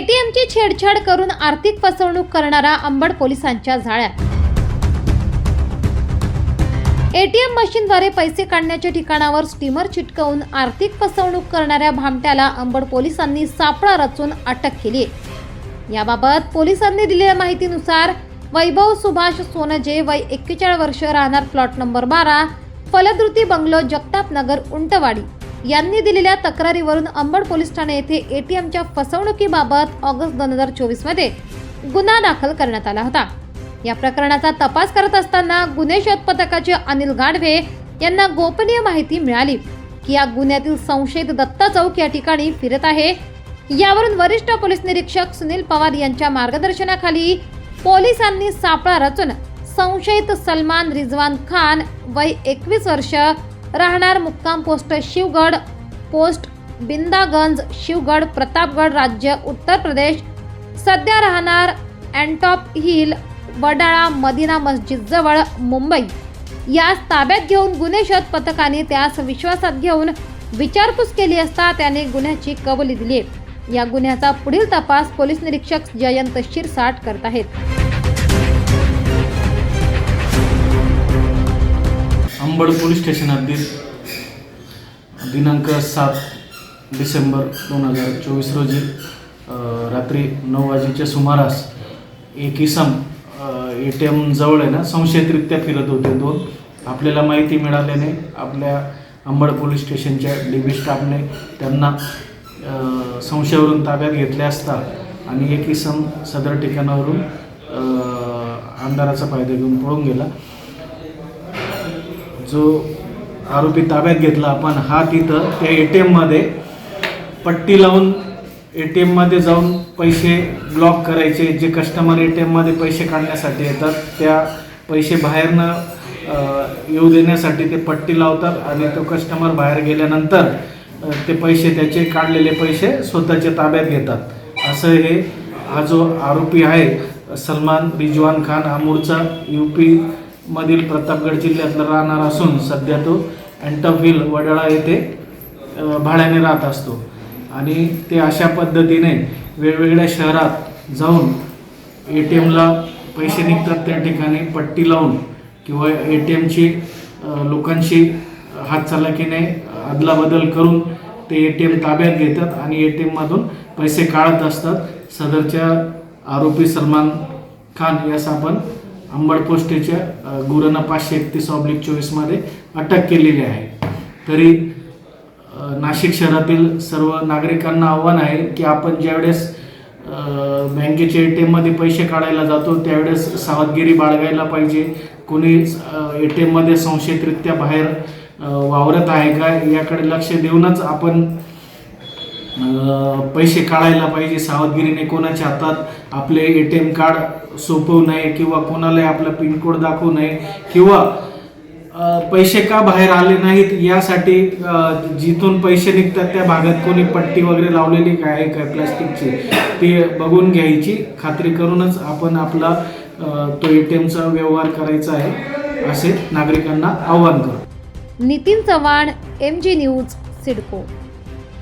एटीएमची छेडछाड करून आर्थिक फसवणूक करणारा अंबड पोलिसांच्या जाळ्यात. एटीएम मशीनद्वारे पैसे काढण्याच्या ठिकाणावर स्टीमर चिटकवून आर्थिक फसवणूक करणाऱ्या भामट्याला अंबड पोलिसांनी सापळा रचून अटक केली याबाबत पोलिसांनी दिलेल्या माहितीनुसार वैभव सुभाष सोनजे वय एक्केचाळीस वर्ष राहणार प्लॉट नंबर बारा फलद्रुती बंगलो जगताप नगर उंटवाडी. यांनी दिलेल्या तक्रारीवरून अंबड पोलीस ठाणे येथे एटीएमच्या फसवणुकीबाबत ऑगस्ट दोन हजार चोवीसमध्ये गुन्हा दाखल करण्यात आला होता. या प्रकरणाचा तपास करत असताना गुन्हे शोध पथकाचे अनिल गाढवे यांना गोपनीय माहिती मिळाली की या गुन्ह्यातील संशयित दत्ता चौक या ठिकाणी फिरत आहे. यावरून वरिष्ठ पोलीस निरीक्षक सुनील पवार यांच्या मार्गदर्शनाखाली पोलिसांनी सापळा रचून संशयित सलमान रिजवान खान वय एकवीस वर्ष राहणार मुक्काम पोस्ट शिवगड पोस्ट बिंदागंज शिवगड प्रतापगड राज्य उत्तर प्रदेश. सध्या राहणार अँटॉप हिल वडाळा मदिना मस्जिद जवळ मुंबई. यास ताब्यात घेऊन गुन्हे शोध पथकाने त्यास विश्वासात घेऊन विचारपूस केली असता त्याने गुन्ह्याची कबुली दिली. या गुन्ह्याचा पुढील तपास पोलीस निरीक्षक जयंत शिरसाट करत आहेत. अंबड पोलीस स्टेशन हद्दीत दिनांक सात डिसेंबर दोन हजार चोवीस रोजी रात्री नऊ वाजेच्या सुमारास एक इसम ए टी एम जवळ आहे ना संशयितरित्या फिरत होते दोन. आपल्याला माहिती मिळाल्याने आपल्या अंबड पोलीस स्टेशनच्या डी बी स्टाफने त्यांना संशयावरून ताब्यात घेतले असता आणि एक इसम सदर ठिकाणावरून आमदाराचा अंधाराचा फायदा घेऊन पळून गेला. जो आरोपी ताब्यात घेतला आपण हा तिथं त्या ए टी एममध्ये पट्टी लावून ए टी एममध्ये जाऊन पैसे ब्लॉक करायचे जे कस्टमर ए टी एममध्ये पैसे काढण्यासाठी येतात त्या पैसे बाहेरनं येऊ देण्यासाठी ते पट्टी लावतात आणि तो कस्टमर बाहेर गेल्यानंतर ते पैसे त्याचे काढलेले पैसे स्वतःच्या ताब्यात घेतात. असं हे हा जो आरोपी आहे सलमान रिजवान खान हा मूळचा यू पी मधील प्रतापगड जिल्ह्यातला राहणार असून सध्या तो अँटॉफिल वडाळा येथे भाड्याने राहत असतो. आणि ते अशा पद्धतीने वेगवेगळ्या शहरात जाऊन ए टी एमला पैसे निघतात त्या ठिकाणी पट्टी लावून किंवा ए टी एमची लोकांशी हातचलाकीने अदलाबदल करून ते ए टी एम ताब्यात घेतात आणि ए टी एममधून पैसे काढत असतात. सदरच्या आरोपी सलमान खान यास आपण अंबड पोस्टेच्या गुरांना पाचशे एकतीस ऑब्लिक चोवीसमध्ये अटक केलेली आहे. तरी नाशिक शहरातील सर्व नागरिकांना आव्हान आहे की आपण ज्यावेळेस बँकेच्या ए टी एममध्ये पैसे काढायला जातो त्यावेळेस सावधगिरी बाळगायला पाहिजे. कोणी ए टी एममध्ये संशयितरित्या बाहेर वावरत आहे का याकडे लक्ष देऊनच आपण पैसे काढायला पाहिजे. सावधगिरीने कोणाच्या हातात आपले ए टी एम कार्ड सोपवू नये किंवा कोणालाही आपला पिनकोड दाखवू नये किंवा पैसे का बाहेर आले नाहीत यासाठी जिथून पैसे निघतात त्या भागात कोणी पट्टी वगैरे लावलेली काय आहे काय प्लास्टिकची ती बघून घ्यायची. खात्री करूनच आपण आपला तो ए टी एमचा व्यवहार करायचा आहे असे नागरिकांना आव्हान करू Nitin Chavan M G news CIDCO.